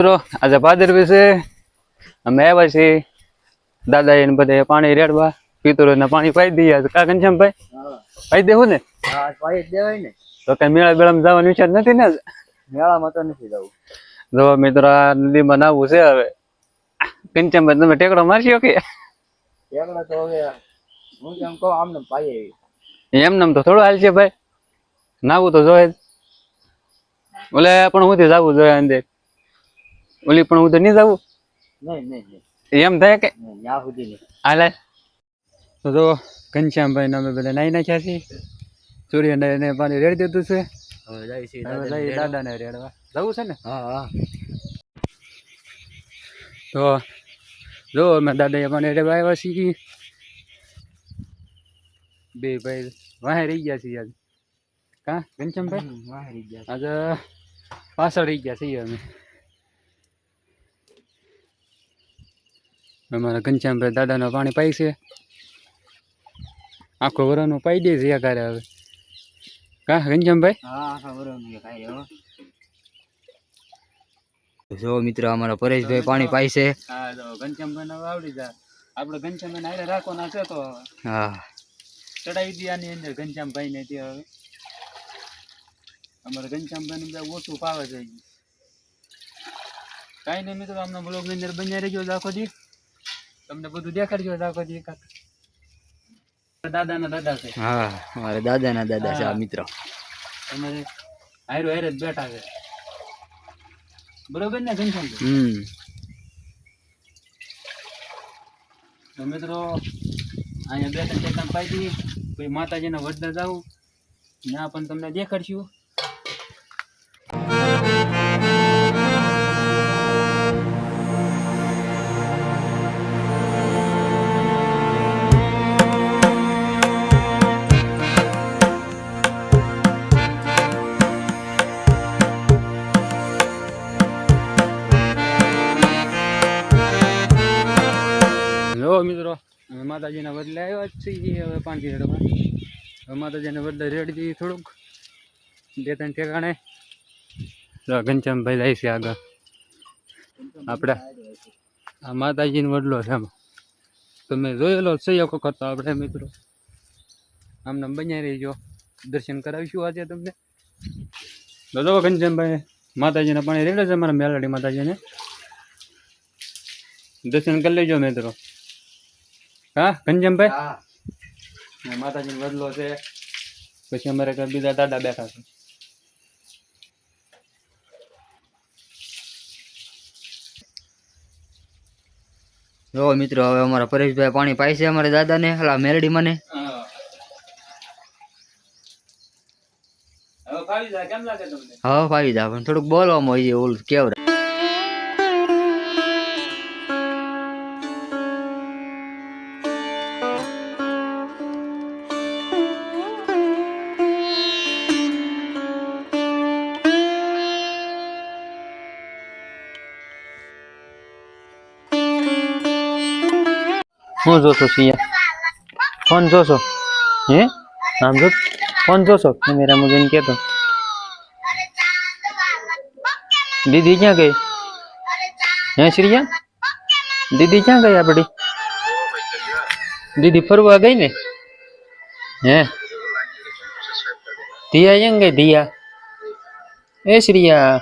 મિત્રો આજે ભાદર વિશે અમે આવ્યા છીએ. દાદા એને બધા પાણી રેડવા પિતરો ને પાણી પાઈ દઈએ. કા ઘનશ્યામભાઈ પાઈ દેવું ને? ને. તો કઈ મેળા બેળામાં જવાનો વિચાર નથી ને મેળામાં તો નથી જવું. જો મિત્રો આ નદીમાં નાવું છે હવે. ઘનશ્યામભાઈ તમે ટેકડો મારશો કે? ટેકડો તો હવે હું કેમ કહું આમને પાઈ એમ નામ તો થોડું હાલશે ભાઈ. નાવું તો જોઈએ. ઓલે પણ હું જવું જોઈએ અંદર? ઓલી પણ હું તો નહીં જવું નહીં નહીં એમ થાય કે? ત્યાં સુધી નહીં. હાલે તો જો ઘનશ્યામભાઈ અમે બધા નાઈ નાખ્યા છીએ. સૂર્યને પાણી રેડી દીધું છે. હવે જાય છે હવે દાદાને રેડવા. જવું છે ને? હા હા. તો જો અમે દાદા પાણી રેડવા આવ્યા છીએ. બે ભાઈ વાહે રહી ગયા છીએ આજે. કા ઘનશ્યામભાઈ? વાહે રહી ગયા. આજે પાછળ રહી ગયા છીએ અમે. અમારા ઘનશ્યામભાઈ દાદાનો પાણી પાય છે. આખો વરોનું પાઈ દે છે કારે હવે. કા ઘનશ્યામભાઈ? હા આખા બરોબર કાંઈ હો. જો મિત્ર અમારા પરેશભાઈ પાણી પાઈ છે. હા તો ઘનશ્યામભાઈ આવડી જાય. આપણે ઘનશ્યામભાઈ હારે રાખવાના છે તો હા. ચડાવી દે આની અંદર ઘનશ્યામભાઈ ને ત્યાં હવે. અમારે ઘનશ્યામભાઈ ને બધા ઓછું પાવે છે. કાંઈ નહીં મિત્રો આમના બ્લોગની અંદર બન્યા રહેજો આખો દી. તમને બધું દેખાડજો આખો દી કાક દાદા ના દાદા છે. હા અમારા દાદાના દાદા છે આ મિત્ર. તમારે હારો હારે જ બેઠા છે. બરોબર ને ઘનશ્યામ હમ. તો મિત્રો અહીંયા બે ત્રણ ટેકાન પાઈ દઈએ. પછી માતાજીના વડના જાઉં. ત્યાં પણ તમને દેખાડશું. જો મિત્રો. માતાજીના બદલે આવ્યા જ છીએ હવે પાંચ રેડવા હવે માતાજીના બદલે રેડી દઈએ થોડુંક. બે ત્રણ ઠેકાણે. તો ઘનશ્યામભાઈ જાય છે આગળ. આપણે આ માતાજીનો વડલો છે આમ તમે જોયેલો છે એક વખત તો આપણે, મિત્રો. આમને બન્યા રહીજો. દર્શન કરાવીશું આજે તમને. દાદો ઘનશ્યામભાઈ, માતાજીના પાણી રેડે છે, અમારા મેલાડી માતાજીને. દર્શન કરી લેજો, મિત્રો. હા ઘનશ્યામભાઈ? હા. ને માતાજીનો બદલો છે. પછી અમારે ઘર બીજા દાદા બેઠા છે. જો મિત્રો હવે અમારા પરેશભાઈ પાણી પાય છે અમારા દાદાને હલા મેરડી મને. હવે ફાવી જાય કેમ લાગે તમને? હા ફાવી જા પણ થોડુંક બોલવામાં હોય ઓલું કેવડે શું જોશો સિયા ફોન જોશો હે આમ જો ફોન જોશો કેમેરામાં જોઈને કહેતો દીદી ક્યાં ગઈ હે શ્રીયા દીદી ક્યાં ગઈ આપડી દીદી ફરવા ગઈ ને હે દિયા ક્યાં ગઈ દિયા એ શ્રીયા